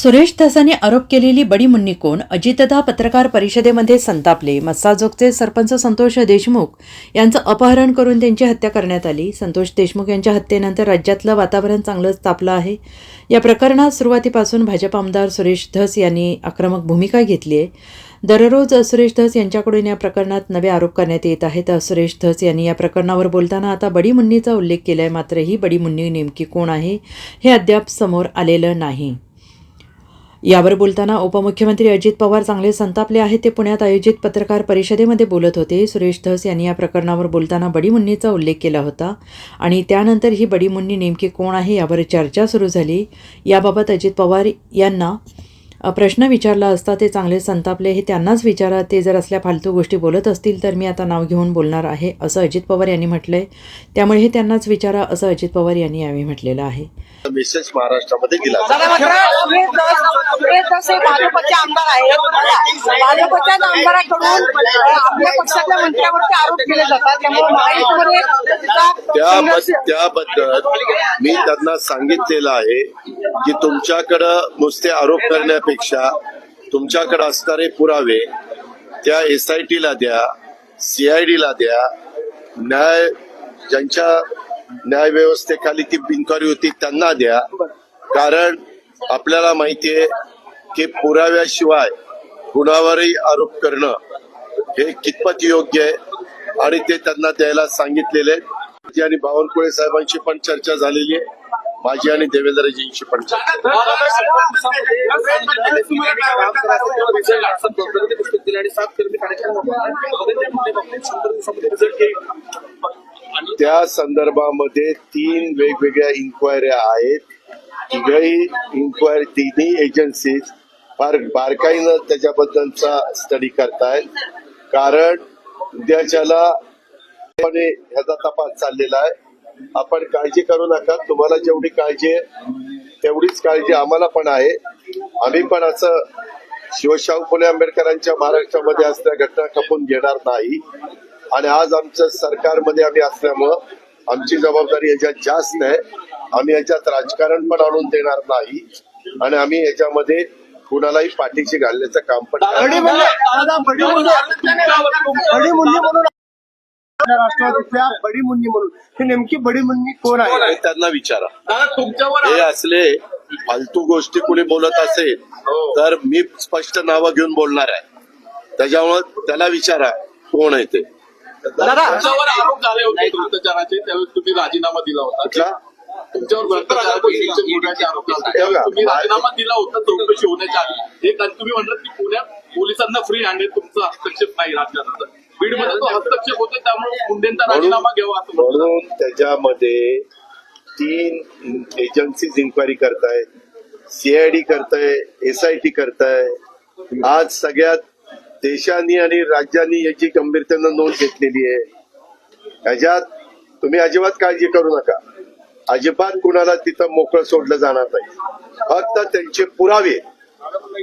सुरेश धसाने आरोप केलेली बडी मुन्नी कोण? अजितदा पत्रकार परिषदेमध्ये संतापले. मस्साजोगचे सरपंच संतोष देशमुख यांचं अपहरण करून त्यांची हत्या करण्यात आली. संतोष देशमुख यांच्या हत्येनंतर राज्यातलं वातावरण चांगलंच तापलं आहे. या प्रकरणात सुरुवातीपासून भाजप आमदार सुरेश धस यांनी आक्रमक भूमिका घेतली आहे. दररोज सुरेश धस यांच्याकडून या प्रकरणात नवे आरोप करण्यात येत आहेत. सुरेश धस यांनी या प्रकरणावर बोलताना आता बडी मुन्नीचा उल्लेख केला आहे मात्र ही बडी मुन्नी नेमकी कोण आहे हे अद्याप समोर आलेलं नाही. यावर बोलताना उपमुख्यमंत्री अजित पवार चांगले संतापले आहेत. ते पुण्यात आयोजित पत्रकार परिषदेमध्ये बोलत होते. सुरेश धस यांनी या प्रकरणावर बोलताना बडीमुन्नीचा उल्लेख केला होता. आणि त्यानंतर ही बडीमुन्नी नेमकी कोण आहे यावर चर्चा सुरू झाली. याबाबत अजित पवार यांना प्रश्न विचारला असता ते चांगले संतापले हे त्यांनाच विचारा ते जर असल्या फालतू गोष्टी बोलत असतील तर मी आता नाव घेऊन बोलणार आहे असं अजित पवार यांनी म्हटलंय. त्यामुळे हे त्यांनाच विचारा असं अजित पवार यांनी यावेळी म्हटलेलं आहे. मेसेज महाराष्ट्रामध्ये हे भाजपचे आमदार आहेत भाजपच्या आमदाराकडून आपल्या पक्षातल्या मंत्र्यावरती आरोप केले जातात. त्यामुळे महायुतीमध्ये त्याबद्दल मी त्यांना सांगितलेलं आहे की तुमच्याकडं नुसते आरोप करण्यापेक्षा तुमच्याकडे असणारे पुरावे त्या एस आय टीला द्या सीआयडीला द्या. न्याय ज्यांच्या न्याय व्यवस्थेखाली ती इन्क्वायरी होती त्यांना द्या. कारण आपल्याला माहितीये की पुराव्याशिवाय कुणावरही आरोप करणं हे कितपत योग्य आहे आणि ते त्यांना द्यायला सांगितलेले आणि बावनकुळे साहेबांशी पण चर्चा झालेली आहे. माझी आणि देवेंद्रजींशी पण त्या संदर्भामध्ये तीन वेगवेगळ्या इन्क्वायऱ्या आहेत. तिघही इन्क्वायरी तिन्ही एजन्सीज फार बारकाईनं त्याच्याबद्दलचा स्टडी करतायत. कारण उद्याच्याला ह्याचा तपास चाललेला आहे. आपण काळजी करू नका. तुम्हाला जेवढी काळजी आहे तेवढीच काळजी आम्हाला पण आहे. आम्ही पण असं शिवशाहू फुले आंबेडकरांच्या महाराष्ट्रामध्ये असल्या घटना खपून घेणार नाही. आणि आज आमच्या सरकारमध्ये आम्ही असल्यामुळं आमची जबाबदारी याच्यात जास्त आहे. आम्ही याच्यात राजकारण पण आणून देणार नाही. आणि आम्ही याच्यामध्ये कुणालाही पाठीशी घालण्याचं काम पण राष्ट्रवादीच्या बडी मुन्नी म्हणून. ही नेमकी बडी मुन्नी कोण आहे हे त्यांना विचारा. तुमच्यावर हे असले फालतू गोष्टी कुणी बोलत असेल तर मी स्पष्ट नावं घेऊन बोलणार आहे. त्याच्यामुळे त्याला विचारा कोण आहे ते. तुमच्यावर आरोप झाले होते भ्रष्टाचाराचे त्यावेळेस तुम्ही राजीनामा दिला होता. तुमच्यावर भ्रष्टाचाराचे मोठ्याचे आरोप झाले. हे बघा, तुम्ही राजीनामा दिला होता चौकशी होण्याच्या आधी. तुम्ही म्हणलं की पुण्यात पोलिसांना फ्री हँड आहे तुमचा हस्तक्षेप नाही राज्यात बीडमध्ये तो हस्तक्षेप होतो त्यामुळे मुंडेंचा राजीनामा घ्यावा असं म्हणलं. म्हणून त्याच्यामध्ये तीन एजन्सीज इन्क्वायरी करतायत सीआयडी करताय एस आय टी करताय. आज सगळ्यात देशांनी आणि राज्यांनी याची गंभीरतेनं नोंद घेतलेली आहे. ह्याच्यात तुम्ही अजिबात काळजी करू नका. अजिबात कुणाला तिथं मोकळं सोडलं जाणार नाही. फक्त त्यांचे पुरावे.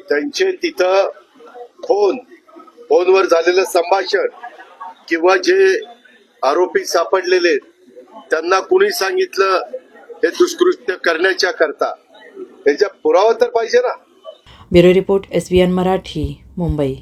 त्यांचे तिथं फोन. फोनवर झालेलं संभाषण. किंवा जे आरोपी सापडलेले आहेत, त्यांना कुणी सांगितलं हे दुष्कृत्य करण्याच्या करता? त्याच्या पुरावा तर पाहिजे ना. Bureau report S B N Marathi Mumbai.